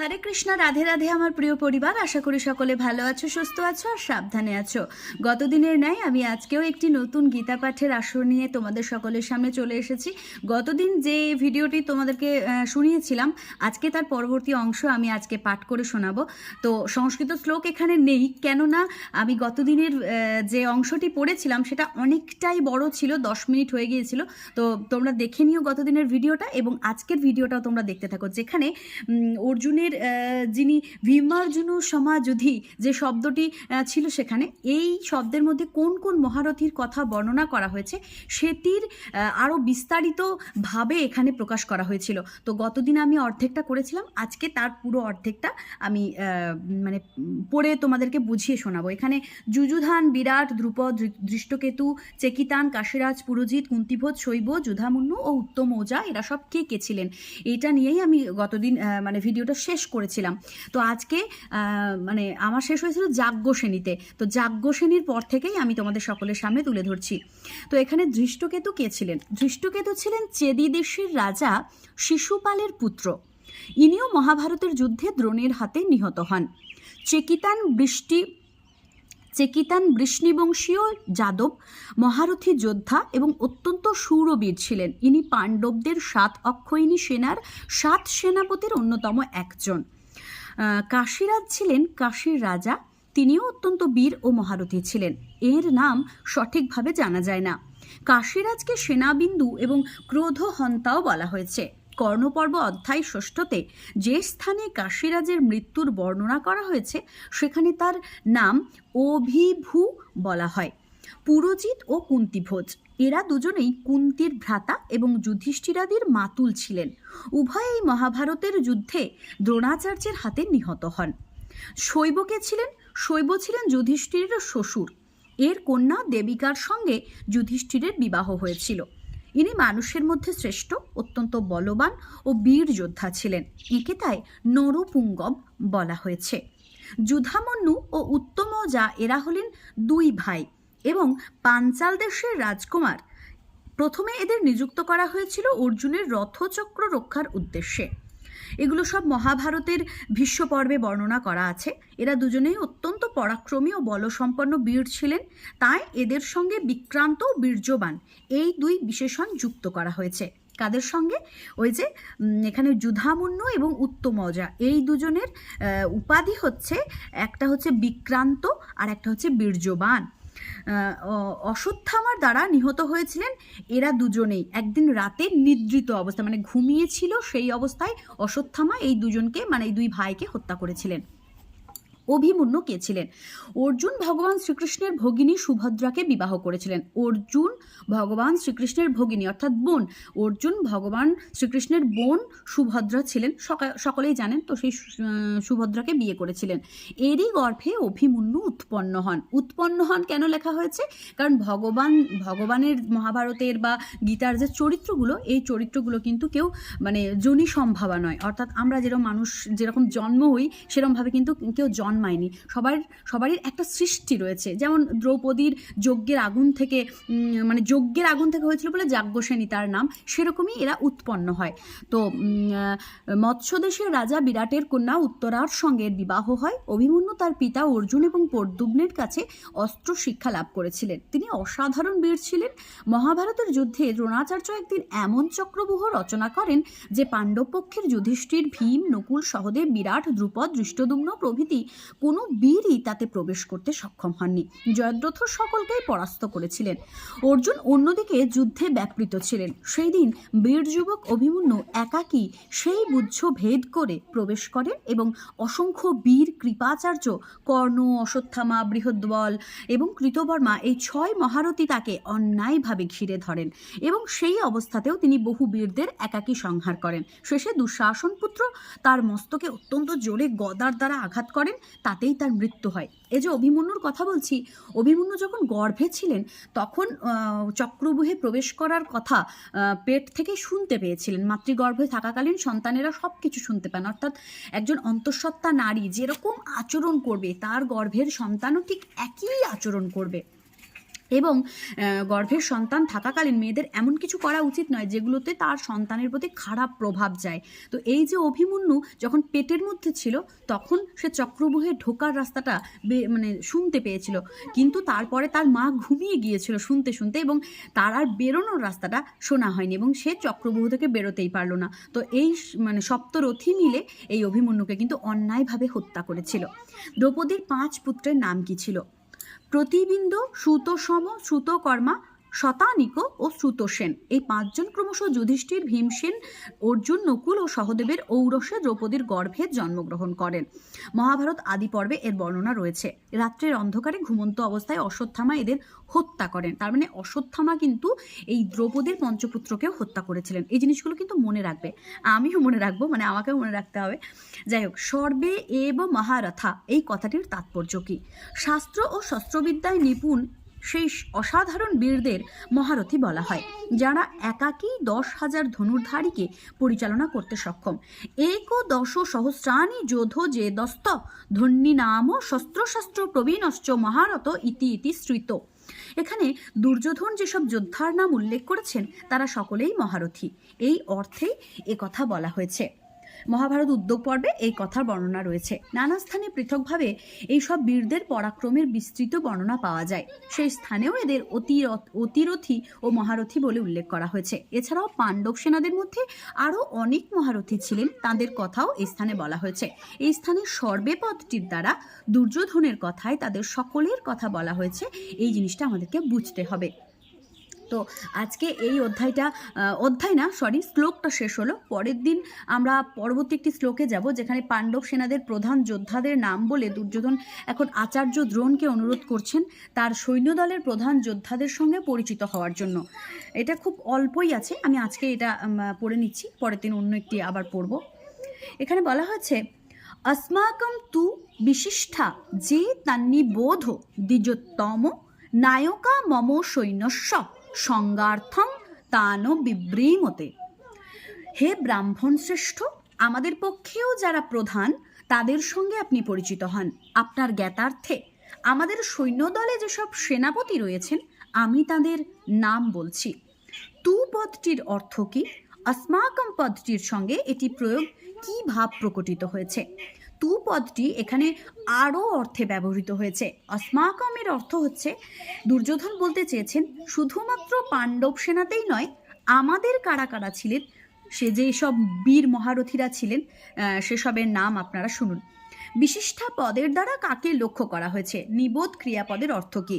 হরে কৃষ্ণ, রাধে রাধে আমার প্রিয় পরিবার। আশা করি সকলে ভালো আছো, সুস্থ আছো আর সাবধানে আছো। গতদিনের ন্যায় আমি আজকেও একটি নতুন গীতা পাঠের আসর নিয়ে তোমাদের সকলের সামনে চলে এসেছি। গতদিন যে ভিডিওটি তোমাদেরকে শুনিয়েছিলাম, আজকে তার পরবর্তী অংশ আমি আজকে পাঠ করে শোনাবো। তো সংস্কৃত শ্লোক এখানে নেই, কেননা আমি গতদিনের যে অংশটি পড়েছিলাম সেটা অনেকটাই বড় ছিল, দশ মিনিট হয়ে গিয়েছিল। তো তোমরা দেখে নিও গতদিনের ভিডিওটা এবং আজকের ভিডিওটাও তোমরা দেখতে থাকো। যেখানে অর্জুনের আহ, যিনি ভীমার্জুন সমাযুধি যে শব্দটি ছিল সেখানে এই শব্দের মধ্যে কোন কোন মহারথীর কথা বর্ণনা করা হয়েছে সেটির আরও বিস্তারিতভাবে এখানে প্রকাশ করা হয়েছিল। তো গতদিন আমি অর্ধেকটা করেছিলাম আজকে তার পুরো অর্ধেকটা আমি মানে পড়ে তোমাদেরকে বুঝিয়ে শোনাবো। এখানে যুযুধান বিরাট ধ্রুপদ দৃষ্টকেতু চেকিতান কাশীরাজ পুরোজিৎ কুন্তিভোজ শৈব যুধামুন্নু ও উত্তম ওজা এরা সব কে কে ছিলেন? এইটা নিয়েই আমি গতদিন মানে ভিডিওটা শেষ করেছিলাম। তো আজকে মানে আমার শেষ হয়েছিল যাজ্ঞসেনীতে তো যাজ্ঞসেনীর পর থেকেই আমি তোমাদের সকলের সামনে তুলে ধরছি। তো এখানে ধৃষ্টকেতু কে ছিলেন? ধৃষ্টকেতু ছিলেন চেদি দেশের রাজা শিশুপালের পুত্র। ইনিও মহাভারতের যুদ্ধে দ্রোণের হাতে নিহত হন। চেকিতান বৃষ্টি চেকিতান বৃষ্ণিবংশীয় যাদব, মহারথী যোদ্ধা এবং অত্যন্ত শূরবীর ছিলেন। ইনি পাণ্ডবদের সাত অক্ষয়িনী সেনার সাত সেনাপতির অন্যতম একজন। কাশীরাজ ছিলেন কাশীর রাজা। তিনিও অত্যন্ত বীর ও মহারথী ছিলেন। এর নাম সঠিকভাবে জানা যায় না। কাশীরাজকে সেনাবিন্দু এবং ক্রোধহন্তাও বলা হয়েছে। কর্ণপর্ব অধ্যায় ষষ্ঠতে যে স্থানে কাশীরাজের মৃত্যুর বর্ণনা করা হয়েছে, সেখানে তার নাম অভিভূ বলা হয়। পুরোজিৎ ও কুন্তিভোজ, এরা দুজনেই কুন্তির ভ্রাতা এবং যুধিষ্ঠিরাদির মাতুল ছিলেন। উভয়েই মহাভারতের যুদ্ধে দ্রোণাচার্যের হাতে নিহত হন। শৈবকে ছিলেন, শৈব ছিলেন যুধিষ্ঠিরের শ্বশুর। এর কন্যা দেবিকার সঙ্গে যুধিষ্ঠিরের বিবাহ হয়েছিল। ইনি মানুষের মধ্যে শ্রেষ্ঠ, অত্যন্ত বলবান ও বীর যোদ্ধা ছিলেন। একে তাই নরপুঙ্গব বলা হয়েছে। যুধামন্যু ও উত্তম যা এরা হলেন দুই ভাই এবং পাঞ্চাল দেশের রাজকুমার। প্রথমে এদের নিযুক্ত করা হয়েছিল অর্জুনের রথচক্র রক্ষার উদ্দেশ্যে। এগুলো সব মহাভারতের ভীষ্ম পর্বে বর্ণনা করা আছে। এরা দুজনেই অত্যন্ত পরাক্রমী ও বলসম্পন্ন বীর ছিলেন। তাই এদের সঙ্গে বিক্রান্ত ও বীর্যবান এই দুই বিশেষণ যুক্ত করা হয়েছে। কাদের সঙ্গে? ওই যে এখানে যুধামুন্য এবং উত্তমজা। এই দুজনের উপাধি হচ্ছে, একটা হচ্ছে বিক্রান্ত আর একটা হচ্ছে বীর্যবান। অশ্বত্থামার দ্বারা নিহত হয়েছিলেন এরা দুজনেই। একদিন রাতে নিদ্রিত অবস্থা মানে ঘুমিয়েছিল সেই অবস্থায় অশ্বত্থামা এই দুজনকে মানে এই দুই ভাইকে হত্যা করেছিলেন। অভিমন্যু কে ছিলেন অর্জুন ভগবান শ্রীকৃষ্ণের ভগিনী সুভদ্রাকে বিবাহ করেছিলেন। অর্জুন ভগবান শ্রীকৃষ্ণের ভগিনী অর্থাৎ বোন। অর্জুন ভগবান শ্রীকৃষ্ণের বোন সুভদ্রা ছিলেন। সকা- সকলেই জানেন তো সেই সুভদ্রাকে বিয়ে করেছিলেন। এরই গর্ভে অভিমন্যু উৎপন্ন হন। উৎপন্ন হন কেন লেখা হয়েছে? কারণ ভগবান, ভগবানের মহাভারতের বা গীতার যে চরিত্রগুলো, এই চরিত্রগুলো কিন্তু কেউ মানে জনি সম্ভাবা নয়। অর্থাৎ আমরা যেরকম মানুষ, যেরকম জন্ম হই সেরকমভাবে কিন্তু কেউ জন্মায়নি সবার, সবারই একটা সৃষ্টি রয়েছে। যেমন দ্রৌপদীর যজ্ঞের আগুন থেকে মানে যজ্ঞের আগুন থেকে হয়েছিল বলে যাজ্ঞসেনী তার নাম, সেরকমই এরা উৎপন্ন হয়। তো মৎস্যদেশের রাজা বিরাটের কন্যা উত্তরার সঙ্গে বিবাহ হয়। অভিমন্যু তার পিতা অর্জুন এবং পর্দুগ্নের কাছে অস্ত্র শিক্ষা লাভ করেছিলেন। তিনি অসাধারণ বীর ছিলেন। মহাভারতের যুদ্ধে দ্রোণাচার্য একদিন এমন চক্রব্যূহ রচনা করেন যে পাণ্ডব পক্ষের যুধিষ্ঠির ভীম, নকুল, সহদেব, বিরাট, দ্রুপদ দৃষ্টদুম্ন প্রভৃতি কোনো বীরই তাতে প্রবেশ করতে সক্ষম হননি। জয়দ্রথ সকলকেই পরাস্ত করেছিলেন। অর্জুন অন্যদিকে যুদ্ধে ব্যাপৃত ছিলেন। সেই দিন বীর যুবক অভিমন্যু একাকী সেই বুদ্ধ ভেদ করে প্রবেশ করেন এবং অসংখ্য বীর কৃপাচার্য কর্ণ, অশ্বত্থামা, বৃহদ্বল এবং কৃতবর্মা এই ছয় মহারথী তাকে অন্যায়ভাবে ঘিরে ধরেন এবং সেই অবস্থাতেও তিনি বহু বীরদের একাকী সংহার করেন। শেষে দুঃশাসন পুত্র তার মস্তকে অত্যন্ত জোরে গদার দ্বারা আঘাত করেন তাতেই তার মৃত্যু হয়। এ যে অভিমন্যুর কথা বলছি, অভিমন্যু যখন গর্ভে ছিলেন, তখন চক্রবুহে প্রবেশ করার কথা পেট থেকে শুনতে পেয়েছিলেন। মাতৃগর্ভে থাকাকালীন সন্তানেরা সব কিছু শুনতে পান। অর্থাৎ একজন অন্তঃসত্ত্বা নারী যেরকম আচরণ করবে, তার গর্ভের সন্তানও ঠিক একই আচরণ করবে। এবং গর্ভের সন্তান থাকাকালীন মেয়েদের এমন কিছু করা উচিত নয় যেগুলোতে তার সন্তানের প্রতি খারাপ প্রভাব যায়। তো এই যে অভিমন্যু যখন পেটের মধ্যে ছিল, তখন সে চক্রবুহে ঢোকার রাস্তাটা মানে শুনতে পেয়েছিল। কিন্তু তারপরে তার মা ঘুমিয়ে গিয়েছিল শুনতে শুনতে এবং তার আর বেরোনোর রাস্তাটা শোনা হয়নি এবং সে চক্রবুহ থেকে বেরোতেই পারল না। তো এই মানে সপ্তরথী মিলে এই অভিমন্যুকে কিন্তু অন্যায়ভাবে হত্যা করেছিল। দ্রৌপদীর পাঁচ পুত্রের নাম কি ছিল? প্রতিবিন্দ সুতসম সুতকর্মা শতানিক ও সুতোসেন এই পাঁচজন ক্রমশ যুধিষ্ঠির, ভীমসেন, অর্জুন, নকুল ও সহদেবের ঔরসে দ্রৌপদীর গর্ভে জন্মগ্রহণ করেন। মহাভারত আদি পর্বে এর বর্ণনা রয়েছে। রাত্রের অন্ধকারে ঘুমন্ত অবস্থায় অশ্বত্থামা এদের হত্যা করেন। তার মানে অশ্বত্থামা কিন্তু এই দ্রৌপদীর পঞ্চপুত্রকেও হত্যা করেছিলেন। এই জিনিসগুলো কিন্তু মনে রাখবে। আমিও মনে রাখব মানে আমাকেও মনে রাখতে হবে। যাই হোক, সর্বে এব মহারথা, এই কথাটির তাৎপর্য কী? শাস্ত্র ও শস্ত্রবিদ্যায় নিপুণ সেই অসাধারণ বীরদের মহারথী বলা হয়, যারা একাকী দশ হাজার ধনুর্ধারীকে পরিচালনা করতে সক্ষম। এক দশ সহস্রাণি যোধ যে দস্ত, ধন্যী নাম শস্ত্রশাস্ত্র প্রবীণশ্চ মহারথ ইতি ইতি শ্রিত এখানে দুর্যোধন যেসব যোদ্ধার নাম উল্লেখ করেছেন, তারা সকলেই মহারথী। এই অর্থেই কথা বলা হয়েছে। মহাভারত উদ্যোগ পর্বে এই কথার বর্ণনা রয়েছে। নানা স্থানে পৃথকভাবে এই সব বীরদের পরাক্রমের বিস্তৃত বর্ণনা পাওয়া যায়। সেই স্থানেও এদের অতিরথ ও মহারথী বলে উল্লেখ করা হয়েছে। এছাড়াও পাণ্ডব সেনাদের মধ্যে আরও অনেক মহারথী ছিলেন। তাদের কথাও এই স্থানে বলা হয়েছে। এই স্থানে সর্বে পদটির দ্বারা দুর্যোধনের কথায় তাদের সকলের কথা বলা হয়েছে। এই জিনিসটা আমাদেরকে বুঝতে হবে। তো আজকে এই অধ্যায়টা অধ্যায় না সরি শ্লোকটা শেষ হলো। পরের দিন আমরা পরবর্তী একটি শ্লোকে যাব, যেখানে পাণ্ডব সেনাদের প্রধান যোদ্ধাদের নাম বলে দুর্যোধন এখন আচার্য দ্রোণকে অনুরোধ করছেন তার সৈন্যদলের প্রধান যোদ্ধাদের সঙ্গে পরিচিত হওয়ার জন্য। এটা খুব অল্পই আছে, আমি আজকে এটা পড়ে নিচ্ছি, পরের দিন অন্য একটি আবার পড়ব। এখানে বলা হয়েছে অস্মাকম তু বিশিষ্ঠা যে তান্নি বোধ দ্বিজোত্তম নায়কা মম সৈন্যস্ব সঙ্গার্থং তান বিব্রীমতে। হে ব্রাহ্মণ শ্রেষ্ঠ আমাদের পক্ষেও যারা প্রধান, তাদের সঙ্গে আপনি পরিচিত হন। আপনার জ্ঞাতার্থে আমাদের সৈন্যদলে যেসব সেনাপতি রয়েছেন, আমি তাদের নাম বলছি। তু পদটির অর্থ কি? অস্মাকম পদটির সঙ্গে এটি প্রয়োগ কী ভাব প্রকটিত হয়েছে? তু পদটি এখানে আরও অর্থে ব্যবহৃত হয়েছে। অস্মাকমের অর্থ হচ্ছে, দুর্যোধন বলতে চেয়েছেন, শুধুমাত্র পাণ্ডব সেনাতেই নয়, আমাদের কারা কারা ছিলেন, সে যে সব বীর মহারথীরা ছিলেন সেসবের নাম আপনারা শুনুন। বিশিষ্টা পদের দ্বারা কাকে লক্ষ্য করা হয়েছে? নিবোধ ক্রিয়াপদের অর্থ কী?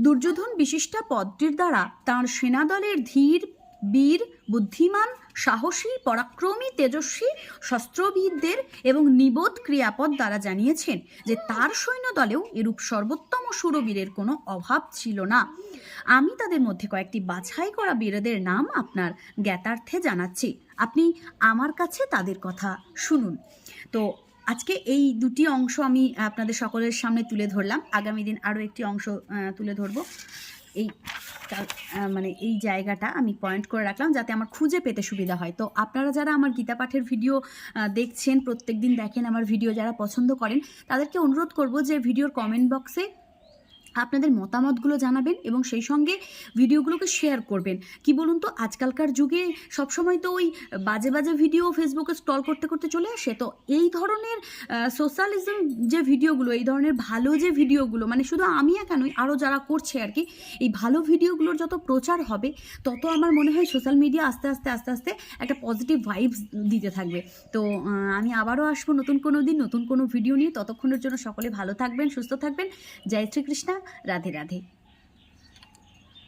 দুর্যোধন বিশিষ্টা পদটির দ্বারা তাঁর সেনাদলের ধীর, বীর, বুদ্ধিমান সাহসী, পরাক্রমী, তেজস্বী শস্ত্রবিদদের এবং নিবোধ ক্রিয়াপদ দ্বারা জানিয়েছেন যে তার সৈন্যদলেও এরূপ সর্বোত্তম সুরবীরের কোনো অভাব ছিল না। আমি তাদের মধ্যে কয়েকটি বাছাই করা বীরদের নাম আপনার জ্ঞাতার্থে জানাচ্ছি। আপনি আমার কাছে তাদের কথা শুনুন। তো আজকে এই দুটি অংশ আমি আপনাদের সকলের সামনে তুলে ধরলাম। আগামী দিন আরও একটি অংশ তুলে ধরব। এই মানে এই জায়গাটা আমি পয়েন্ট করে রাখলাম যাতে আমার খুঁজে পেতে সুবিধা হয়। তো আপনারা যারা আমার গীতা পাঠের ভিডিও দেখছেন প্রত্যেক দিন দেখেন আমার ভিডিও যারা পছন্দ করেন, তাদেরকে অনুরোধ করব যে ভিডিওর কমেন্ট বক্সে আপনাদের মতামতগুলো জানাবেন এবং সেই সঙ্গে ভিডিওগুলোকে শেয়ার করবেন। কি বলুন তো, আজকালকার যুগে সবসময় তো ওই বাজে বাজে ভিডিও ফেসবুকে স্টল করতে করতে চলে আসে। তো এই ধরনের সোশ্যালিজম যে ভিডিওগুলো এই ধরনের ভালো যে ভিডিওগুলো মানে শুধু আমি একা নই আরও যারা করছে আর কি, এই ভালো ভিডিওগুলোর যত প্রচার হবে, তত আমার মনে হয় সোশ্যাল মিডিয়া আস্তে আস্তে আস্তে আস্তে একটা পজিটিভ ভাইবস দিতে থাকবে। তো আমি আবারও আসব নতুন কোনো দিন, নতুন কোনো ভিডিও নিয়ে। ততক্ষণের জন্য সকলে ভালো থাকবেন, সুস্থ থাকবেন। জয় শ্রীকৃষ্ণা। রাধে রাধে।